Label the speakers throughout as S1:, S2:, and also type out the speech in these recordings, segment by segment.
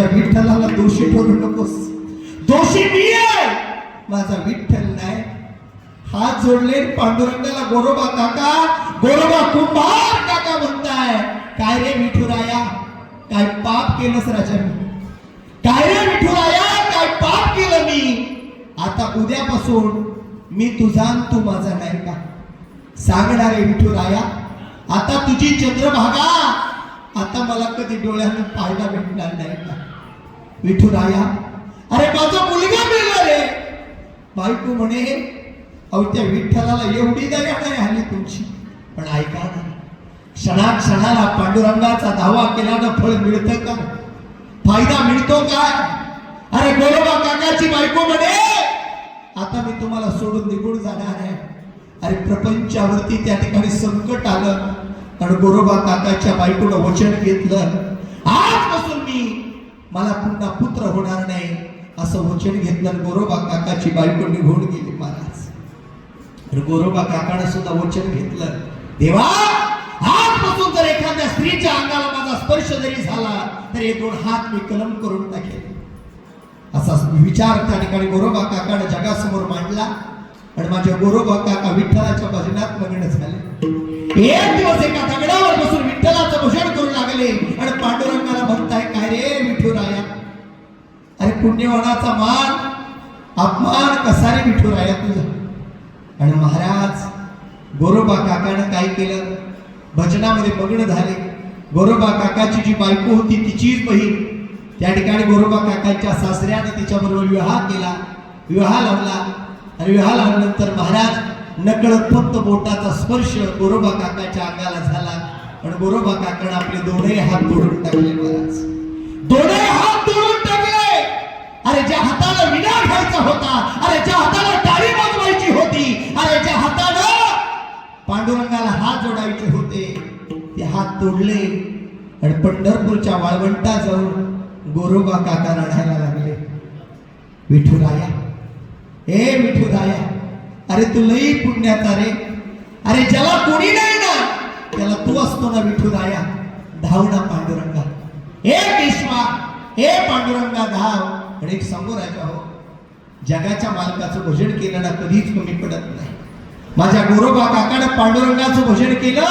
S1: माझ्या विठ्ठलाला दोषी ठरू नकोस. दोषी मी आहे. माझा विठ्ठल नाही. हात जोडले पांडुरंगाला गोरोबा काका गोरोबा कुंभार काका म्हणताय. काय रे विठुराया? काय पाप केलंस राजा मी काय रे विठुराया? काय पाप केलं मी? आता उद्यापासून मी तुझा तू माझा नाही का? सांगणारे विठुराया आता तुझी चंद्रभागा आता मला कधी डोळ्यानं पाहायला भेटणार नाही का? विठुराया अरे माझा मुलगा मिळला रे बायको म्हणे अहो त्या विठ्ठलाला एवढी दया नाही आली तुमची. पण ऐका ना क्षणा क्षणाला पांडुरंगाचा धावा केल्यानं फळ मिळतं का? फायदा मिळतो काय अरे गोरोबा काकाची बायको म्हणे आता मी तुम्हाला सोडून निघून जाणार आहे. अरे प्रपंचावरती त्या ठिकाणी संकट आलं आणि गोरोबा काकाच्या बायकोनं वचन घेतलं. मला पुन्हा पुत्र होणार नाही असं वचन घेतलं गोरोबा काकाची बायको निघून गेली महाराज. तर गोरोबा काकानं सुद्धा वचन घेतलं. देवा आजपासून जर एखाद्या स्त्रीच्या अंगाला माझा स्पर्श जरी झाला तर हे दोन हात मी कलम करून टाकेल असा विचार त्या ठिकाणी गोरोबा काकानं जगासमोर मांडला आणि माझ्या गोरोबा काका विठ्ठलाच्या भजनात मग्न झाले. एक दिवस एका दगडावर बसून विठ्ठलाचं भजन करू लागले आणि पांडुरंग अरे पुण्यवनाचा मान अपमान कसा रे राहिला तुझा. आणि महाराज गोरोबा काकानं काय केलं? भजनामध्ये मग्न झाले. गोरोबा काकाची जी बायको होती तिचीच बहीण. त्या ठिकाणी गोरोबा काकाच्या सासऱ्याने तिच्याबरोबर विवाह केला विवाह लावला आणि विवाह लावल्यानंतर महाराज नकळत फक्त बोटाचा स्पर्श गोरोबा काकाच्या अंगाला झाला. आणि गोरोबा काकानं आपले दोन्ही हात तोडून टाकले महाराज. दोन्ही हात हाताला विना घ्यायचा होता. अरे ज्या हाताला टाळी वाजवायची होती अरे ज्या हातानं पांडुरंगाला हात जोडायचे होते ते हात तोडले आणि पंढरपूरच्या वाळवंटा जाऊन गोरोबा काका रडायला लागले. विठुराया ए विठुराया अरे तू लई पुण्याचा रे. अरे ज्याला कोणी नाही ना त्याला तू असतो ना विठुराया. धाव ना पांडुरंगा. ए विश्वा ए पांडुरंगा धाव. आणि एक सांगू ऐका हो जगाच्या मालकाचं भजन केलं ना कधीच कमी पडत नाही. माझ्या गोरोबा काकानं पांडुरंगाचं भजन केलं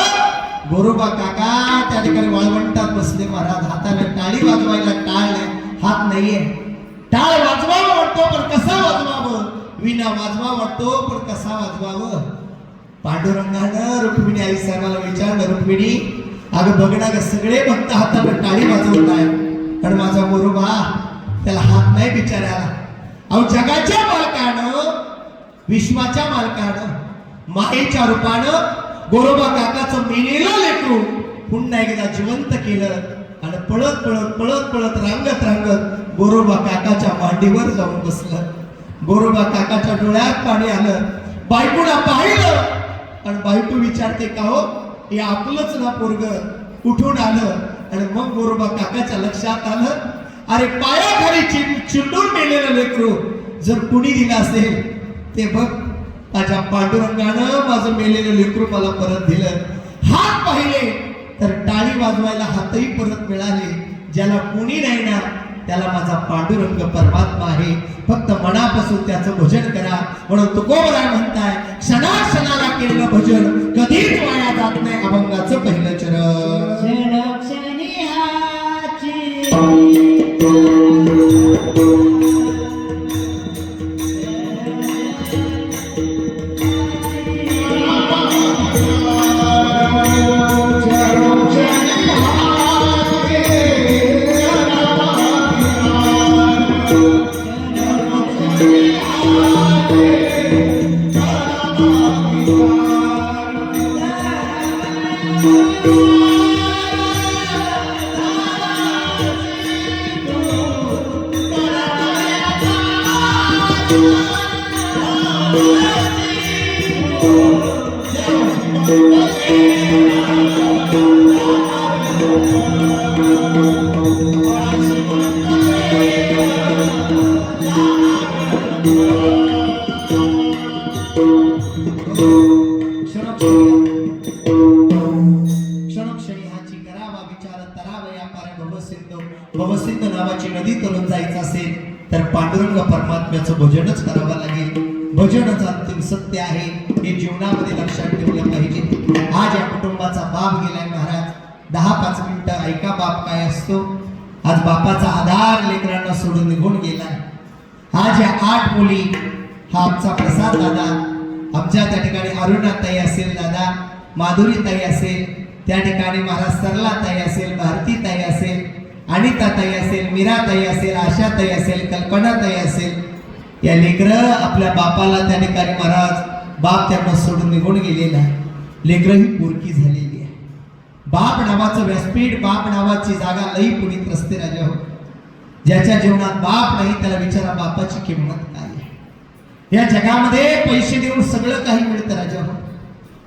S1: गोरोबा काका त्या ठिकाणी वाळवंटात बसले महाराज हाताने टाळी वाजवायला टाळ नाही हात नाहीये. टाळ वाजवावं वाटतो पण कसा वाजवावं? विना वाजवा वाटतो पण कसा वाजवावं? पांडुरंगानं रुक्मिणी आई साहेबाला विचारलं रुक्मिणी अगं बघ ना सगळे भक्त हाताने टाळी वाजवत आहे कारण माझा गोरोबा त्याला हात नाही बिचारायला अहो जगाच्या मालकानं विश्वाच्या मालकानं मायेच्या रूपानं गोरोबा काकाचं मेलेलं लेकरू पुन्हा एकदा जिवंत केलं आणि पळत पळत पळत पळत रांगत रांगत गोरोबा काकाच्या मांडीवर जाऊन बसलं. गोरोबा काकाच्या डोळ्यात पाणी आलं. बायकोला पाहिलं आणि बायको विचारते का हो? हे आपलंच ना पोरग? कुठून आलं? आणि मग गोरोबा काकाच्या लक्षात आलं. अरे पायाखाली चिं चिंडून मेलेलं लेकरू जर कुणी दिलं असेल ते बघ माझ्या पांडुरंगानं माझं मेलेलं लेकरू मला परत दिलं. हात पाहिले तर टाळी वाजवायला हातही परत मिळाले. ज्याला कुणी नाही ना त्याला माझा पांडुरंग परमात्मा आहे. फक्त मनापासून त्याचं भजन करा. म्हणून तुकोबराय म्हणताय क्षणा क्षणाला केलेलं भजन कधी Thank you. आज या कुटुंबाचा बाप गेलाय महाराज दहा पाच मिनिटं ऐका बाप काय असतो. आज बापाचा आधार लेकरांना सोडून निघून गेलाय. आज या आठ मुली हा आमचा प्रसाद दादा आमच्या त्या ठिकाणी अरुणाताई असेल दादा माधुरी ताई असेल त्या ठिकाणी महाराज सरला ताई असेल भारती ताई असेल अनिता ताई असेल मीरा ताई असेल आशा ताई असेल कल्पना ताई असेल या लेकरं आपल्या बापाला त्या ठिकाणी महाराज बाप त्यांना सोडून निघून गेलेला आहे. लेकरं ही पोरकी झालेली आहे. बाप नावाचं व्यासपीठ बाप नावाची जागा लई पुनीत रस्ते राजा हो. ज्याच्या जीवनात बाप नाही त्याला विचारा बापाची किंमत काय आहे. या जगामध्ये पैसे देऊन सगळं काही मिळतं राजा हो.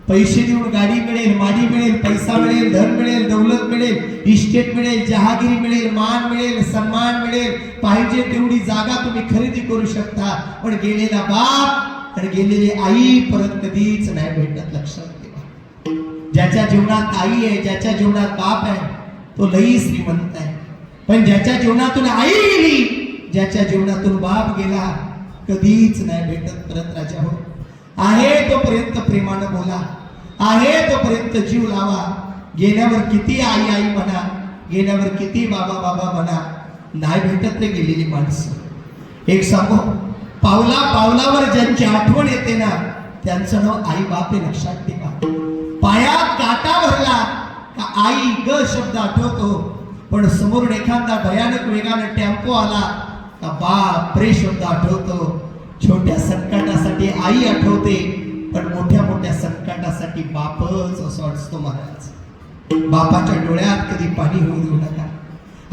S1: पैसे देऊन गाडी मिळेल माडी मिळेल पैसा मिळेल धन मिळेल दौलत मिळेल इस्टेट मिळेल जहागिरी मिळेल मान मिळेल सन्मान मिळेल. पाहिजे तेवढी जागा तुम्ही खरेदी करू शकता. पण गेलेला बाप आणि गेलेली आई परत कधीच नाही भेटत लक्षात. ज्याच्या जीवनात आई आहे ज्याच्या जीवनात बाप आहे तो लई श्रीमंत आहे. पण ज्याच्या जीवनातून आई गेली ज्याच्या जीवनातून बाप गेला कधीच नाही भेटत परत राजा हो. आहे तोपर्यंत प्रेमानं बोला. आहे तोपर्यंत जीव लावा. गेल्यावर किती आई आई म्हणा गेल्यावर किती बाबा बाबा म्हणा नाही भेटत रे गेलेली माणसं. एक सांगू पावला पावलावर ज्यांची आठवण येते ना त्यांचं नाव आई बाप हे लक्षात पायात काटा भरला का आई ग शब्द आठवतो. पण समोरून एखादा भयानक वेगानं टेम्पो आला का बाप प्रे शब्द आठवतो. छोट्या संकटासाठी आई आठवते पण मोठ्या मोठ्या संकटासाठी बापच असं वाटतो महाराज बापाच्या डोळ्यात कधी पाणी होऊ देऊ नका.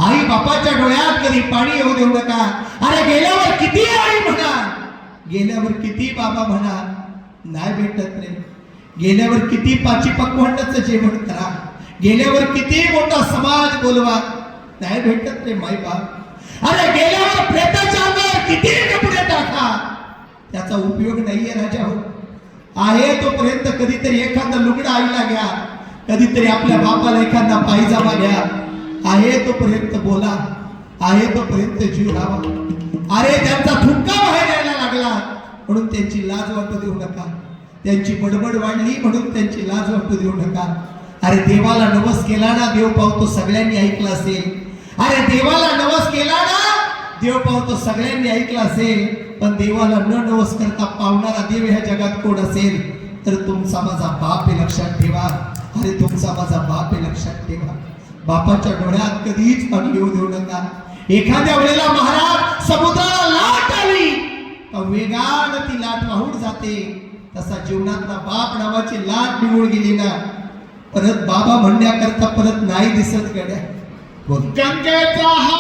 S1: आई बापाच्या डोळ्यात कधी पाणी येऊ देऊ नका. अरे गेल्यावर किती आई म्हणा गेल्यावर किती बाबा म्हणा नाही भेटत रे गेल्यावर किती पाची पकवानाचं जेवण करा. गेल्यावर किती मोठा समाज बोलवा. नाही भेटत रे माई बाप. अरे गेल्यावर प्रेताच्या अंगावर किती कपडे टाका. त्याचा उपयोग नाहीये राजा हो. आहे तोपर्यंत कधीतरी एखादा लुगडा आईला घ्या. कधीतरी आपल्या बापाला एखादा पायजामा घ्या. आहे तोपर्यंत बोला. आहे तोपर्यंत जीव लावा. अरे त्यांचा थुंका बाहेर यायला लागला. म्हणून त्यांची लाज वाटू देऊ नका. त्यांची बडबड वाढली म्हणून त्यांची लाज वाटू देऊ नका. अरे देवाला नवस केला ना देव पावतो सगळ्यांनी ऐकला असेल. अरे देवाला नवस केला ना देव पावतो सगळ्यांनी ऐकला असेल. पण देवाला न नवस करता पावणारा देव ह्या जगात कोण असेल? तर तुमचा माझा बाप हे लक्षात ठेवा. अरे तुमचा माझा बाप हे लक्षात ठेवा. बापाच्या डोळ्यात कधीच पाणी येऊ देऊ नका. एखाद्या वेळेला महाराज समुद्राला लाट आली. का वेगानं ती लाट वाहून जाते? तसा जीवनातला बाप नावाची लाट निघून गेली ना परत बाबा म्हणण्याकरता परत नाही दिसत गड्या. बोल.
S2: गंगेचा हा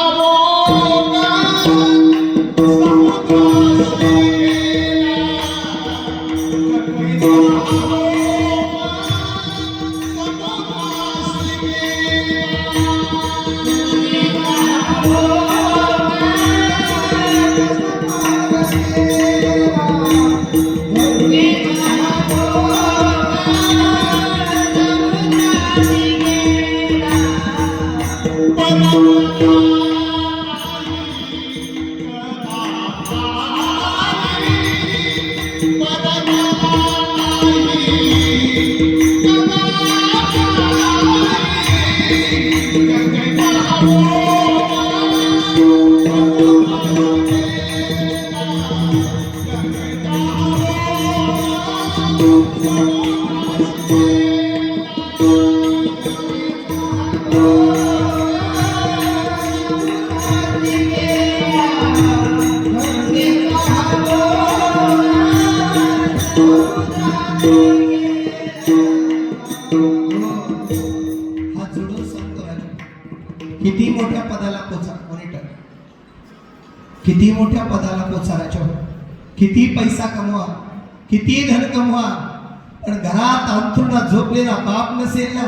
S1: घरात अंथरुणा झोपलेला बाप नसेल ना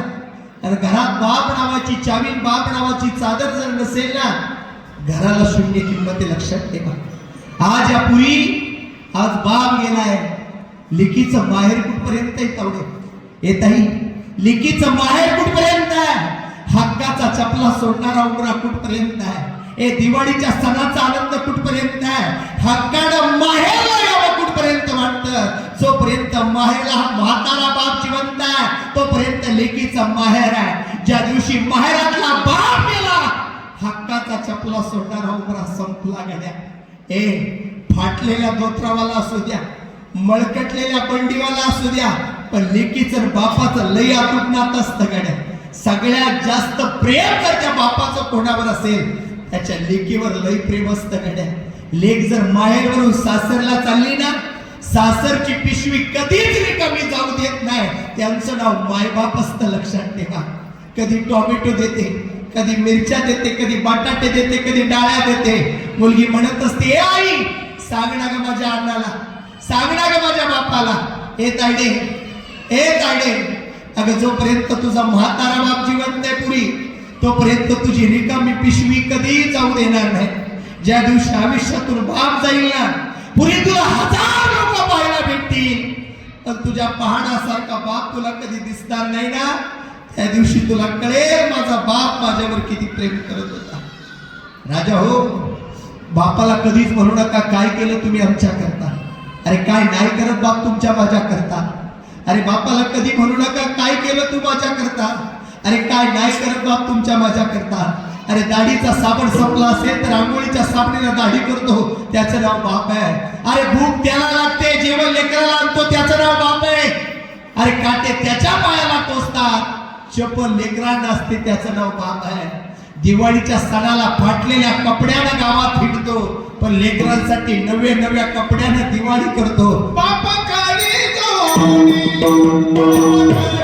S1: तर घरात बाप नावाची चावी बाप नावाची चादर जर नसेल ना घराला शून्य किंमत लक्षात ठेवा. आज या पुरी आज बाप गेलाय. लिकीचं माहेर कुठपर्यंत आहे तेवढे? येताही लिकीचं माहेर कुठपर्यंत आहे? हक्काचा चपला सोडणारा उमरा कुठपर्यंत आहे? ए दिवाळीच्या सणाचा आनंद कुठपर्यंत आहे? हक्कानं माहेर यावं वाटतं जोपर्यंत माहेरला म्हातारा बाप जिवंत आहे तोपर्यंत लेकीचा माहेर आहे. ज्या दिवशी माहेरातला बाप गेला हक्काचा चपला सोडणारा उमरा संपला गेल्या ए फाटलेल्या दोत्रावाला असू द्या मळकटलेल्या बंडीवाला असू द्या पण लेकीचं बापाचं लय आतूट असतं गड्या. सगळ्यात जास्त प्रेम जर त्या बापाचं कोणावर असेल त्याच्या लेकीवर लय प्रेम असतं गड्या. लेक जर माहेरवरून सासरला चालली ना सासरची पिशवी कधीच रिकामी जाऊ देत नाही. त्यांचं नाव मायबाप असतं लक्षात ठेवा. कधी टोमॅटो देते कधी मिरच्या देते कधी बटाटे देते कधी डाळ्या देते. मुलगी म्हणत असते ए आई सांग ना ग माझ्या अण्णाला? सांग ना ग माझ्या बापाला? हे तायडे हे तायडे अगं जोपर्यंत तुझा म्हातारा बाप जिवंत आहे पुरी तोपर्यंत तुझी रिकामी पिशवी कधी जाऊ देणार नाही. ज्या दिवशी आयुष्यातून बाप जाईल ना पुरी तुला हजार भेटतील पण तुझ्या पाहण्यासारखा बाप तुला कधी दिसणार नाही ना? त्या दिवशी तुला कळेल माझा बाप माझ्यावर किती प्रेम करत होता. राजा हो बापाला कधीच म्हणू नका काय केलं तुम्ही आमच्या करता. अरे काय नाही करत बाप तुमच्या माझ्या करता. अरे बापाला कधी म्हणू नका काय केलं तू माझ्या करता. अरे काय नाही करत बाप तुमच्या माझ्या करता. अरे दाढीचा साबण संपला असेल तर आंघोळीच्या साबणीला दाढी करतो. त्याचं नाव बाप आहे. अरे भूक त्याला लेकराला आणतो त्याचं नाव बाप आहे. अरे काटे त्याच्या पायाला टोचतात. चपल लेकरांना असते त्याचं नाव बाप आहे. दिवाळीच्या सणाला फाटलेल्या कपड्यानं गावात फिरतो पण लेकरांसाठी नव्या नव्या कपड्यानं दिवाळी करतो.
S2: बापा काळी बापा काळी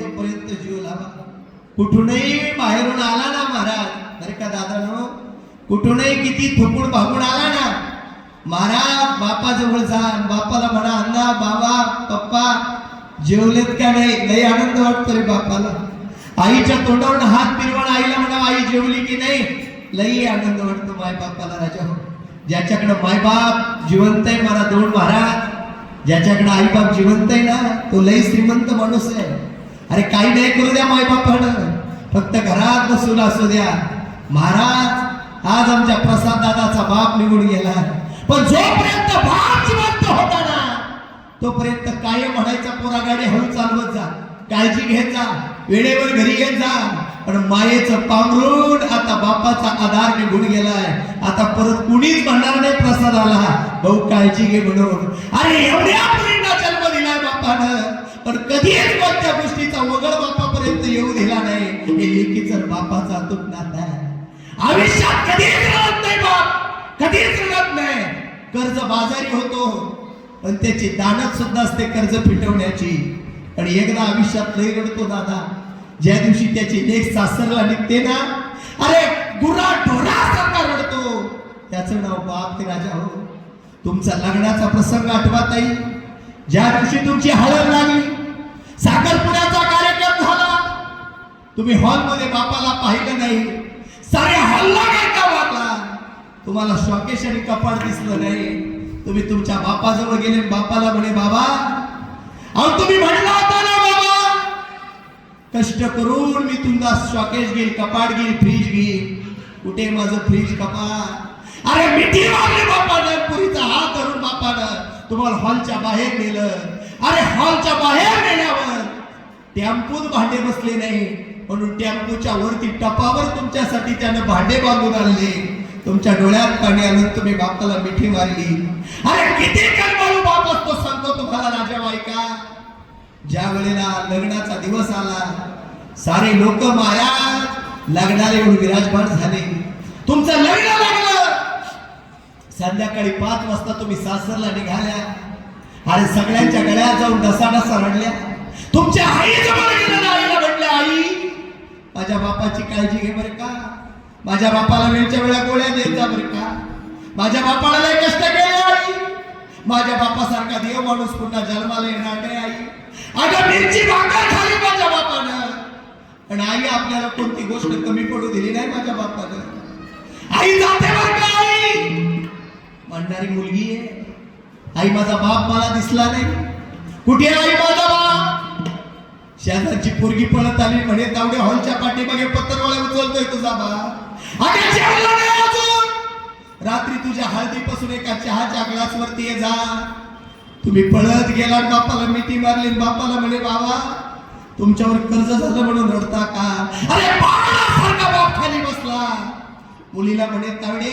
S1: आहे जीव लावा. कुठूनही बाहेरून आला ना महाराज अरे का दादा कुठूनही किती थुकून भागून आला ना? महाराज बापाजवळ जा बापाला म्हणा अण्णा बाबा पप्पा जेवलेत का नाही? लई आनंद वाटतो रे बापाला. आईच्या तोंडावरून हात फिरवून आईला म्हणा आई जेवली की नाही? लई आनंद वाटतो माय बापाला राजा हो. ज्याच्याकडे मायबाप जिवंत आहे मला दोन महाराज. ज्याच्याकडे आईबाप जिवंत आहे ना तो लई श्रीमंत माणूस आहे. अरे काही नाही करू द्या मायबापानं फक्त घरात बसून असू द्या. महाराज आज आमच्या प्रसाद दादाचा बाप निघून गेला. पण जोपर्यंत बाप जिवंत होता ना तोपर्यंत काय म्हणायचा पोरा गाडी हळू चालवत जा. काळजी घेत जा. वेळेवर घरी येत जा. पण मायेचं पांघरून आता बापाचा आधार निघून गेलाय. आता परत कुणीच म्हणणार नाही प्रसाद आला भाऊ काळजी घे म्हणून. अरे एवढ्या मुलींना जन्म दिलाय बापानं. पण कधीच कोणत्या गोष्टीचा वगळ बापापर्यंत येऊ दिला नाही. हे लेकीचं बापाचा अतूट नातं आयुष्यात कधीच रडत नाही बाप. कधीच रडत नाही. कर्ज बाजारी होतो. पण त्याची दानत सुद्धा असते कर्ज फिटवण्याची. पण एकदा आयुष्यात लय रडतो दादा. ज्या दिवशी त्याची लेख सासरला निघते ना अरे गुरा ढोरासारखा रडतो. त्याचं नाव बाप ते राजा हो. तुमचा लग्नाचा प्रसंग आठवत येईल ज्या दिवशी तुमची हळद लागली साखरपुड्याचा कार्यक्रम झाला. तुम्ही हॉलमध्ये बापाला पाहिलं नाही. सारे हल्ला काय का वाटला तुम्हाला शॉकेश आणि कपाट दिसलं नाही. तुम्ही तुमच्या बापाजवळ गेले बापाला म्हणे बाबा अहो तुम्ही म्हणला होता ना बाबा कष्ट करून मी तुमचा शॉकेश घेईल कपाट घेईल फ्रीज घेईल. कुठे माझं फ्रीज कपाट अरे मिठी मारली बापानं पुरीचा हात धरून बापानं. तुम्हाला हॉलच्या बाहेर नेलं. अरे हॉलच्या बाहेर नेल्यावर टेम्पोत भांडे बसले नाही म्हणून टॅम्पूच्या वरती टपावर तुमच्यासाठी त्यानं भांडे बांधून आणले. तुमच्या डोळ्यात पाणी आलं तुम्ही बापाला मिठी मारली. अरे किती कलमाळू बाप असतो सांगतो तुम्हाला राजा बायका ज्या वेळेला लग्नाचा दिवस आला सारे लोक माया लग्नाला येऊन विराजमान झाले. तुमचं लग्न लागलं. संध्याकाळी पाच वाजता तुम्ही सासरला निघाल्या. आणि सगळ्यांच्या गळ्यात जाऊन डसा डसा रडल्या. तुमच्या आईचं बरं गेलेल्या आईला म्हटलं आई माझ्या बापाची काळजी घे बरं का. माझ्या बापाला वेळच्या वेळा गोळ्या देत जा बरं का. माझ्या बापाला लय कष्ट केले आई. माझ्या बापासारखा देव माणूस पुन्हा जन्माला येणार नाही आई. अगं मिरची भाकर खाली माझ्या बापानं. पण आई आपल्याला कोणती गोष्ट कमी पडू दिली नाही माझ्या बापानं. आई जाते बरं का आई? म्हणणारी मुलगी आहे. आई माझा बाप मला दिसला नाही. कुठे आई माझा बाप? शेजारची पोरगी पळत आली म्हणे तावडे हॉलच्या पाठीमागे पत्तरवाळा उचलतोय तुझा बा अजून. रात्री तुझ्या हळदीपासून एका चहाच्या ग्लासवरती ये जा. तुम्ही पळत गेला आणि बापाला मिठी मारली आणि बापाला म्हणे बाबा तुमच्यावर कर्ज झालं म्हणून रडता का? अरे बाळासारखा बाप खाली बसला. मुलीला म्हणे तावडे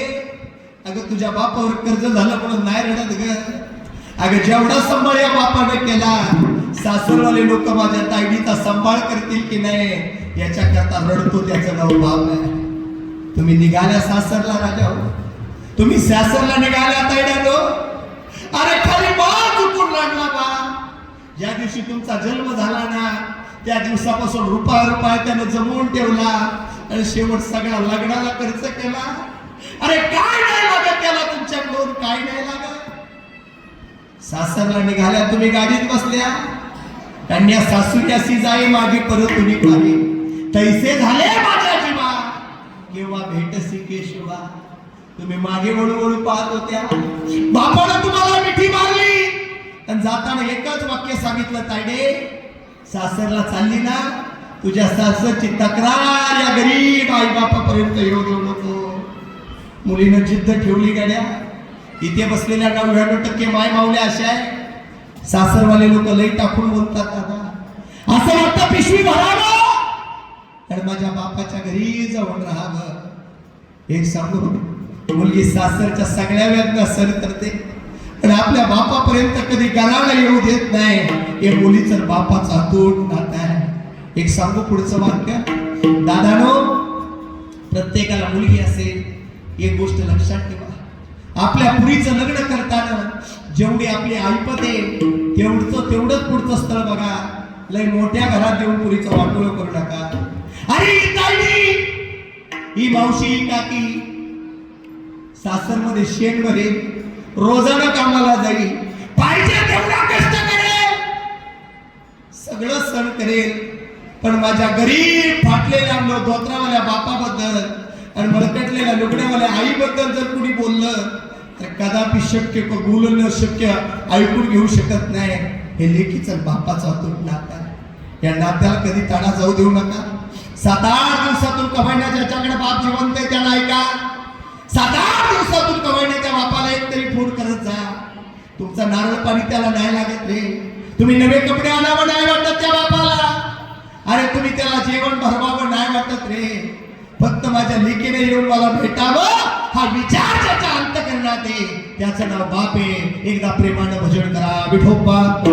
S1: अगं तुझ्या बापावर कर्ज झालं म्हणून नाही रडत ग. अगं जेवढा सांभाळ या बापाने केला सासरवाले लोक माझ्या ताईडीचा सांभाळ करतील की नाही याच्या करता रडतो त्याचं नाव भाव नाही तुम्ही निघाल्या सासरला राजा हो. तुम्ही सासरला निघाल्या ताईड्यानो अरे खाली बा चुकून लागला बा ज्या दिवशी तुमचा जन्म झाला ना त्या दिवसापासून रुपया रुपया त्यानं जमवून ठेवला आणि शेवट सगळा लग्नाला खर्च केला. अरे काय नाही लागत त्याला तुमच्याकडून काय नाही लागत. सासरला निघाल्या तुम्ही गाडीत बसल्या. कन्या सासूरी जाई मागे परत तुम्ही पाही तैसे झाले माझ्या जीवा. केव्हा भेटसी केशवा? तुम्ही मागे वळू वळू पाहत होत्या. बापानं तुम्हाला मिठी मारली. आणि जाताना एकच वाक्य सांगितलं तायडे सासरला चालली ना तुझ्या सासरची तक्रार या गरीब आई बापापर्यंत येऊ देऊ नको. मुलीनं जिद्द ठेवली गाड्या. इथे बसलेल्या नव्याण्णव टक्के माय मावल्या अशा आहे सासरवाले लोक लई टाकून बोलतात दादा असं वाटतं पिशवी भरावं? तर माझ्या बापाच्या घरी जाऊन राहावं. एक सांगू मुलगी सासरच्या सगळ्या वेदना सर करते पण आपल्या बापापर्यंत कधी गराला येऊ देत नाही. हे मुलीचं बापाचा तोड नात आहे. एक सांगू पुढचं वाक्य दादानो प्रत्येकाला मुलगी असेल एक गोष्ट लक्षात ठेवा. आपल्या पुरीचं लग्न करताना जेवढी आपली ऐपते तेवढचं तेवढंच पुढचं स्थळ बघा. लय मोठ्या घरात देऊन पुरीचं वाटोळ करू नका. अरे ही मावशी काकी. सासरमध्ये शेण भरेल रोजानं कामाला जाईल पाहिजे तेवढा कष्ट करेल. सगळं सण करेल. पण माझ्या गरीब फाटलेल्या धोत्रावाल्या बापाबद्दल आणि भरकटलेल्या लुगड्यावाल्या आईबद्दल जर कुणी बोललं तर कदापि शक्य क- बोलणं शक्य ऐकून घेऊ शकत नाही. हे लेखीचं बापाचा अतूट नाता या नात्याला कधी ताडा जाऊ देऊ नका. सात आठ दिवसातून कमायना ज्याच्याकडे बाप जिवंत आहे त्याला ऐका सात आठ दिवसातून कमायण्याच्या बापाला एक तरी फोन करत जा. तुमचा नारळ पाणी त्याला नाही लागत रे. तुम्ही नवे कपडे आणावं नाही वाटत त्या बापाला. अरे तुम्ही त्याला जेवण भरवावं नाही वाटत रे. फक्त माझ्या लेकीने येऊन मला भेटावं. हा विचार राहते त्याचं नाव बाप. आहे एकदा प्रेमानं भजन करा. विठोबा.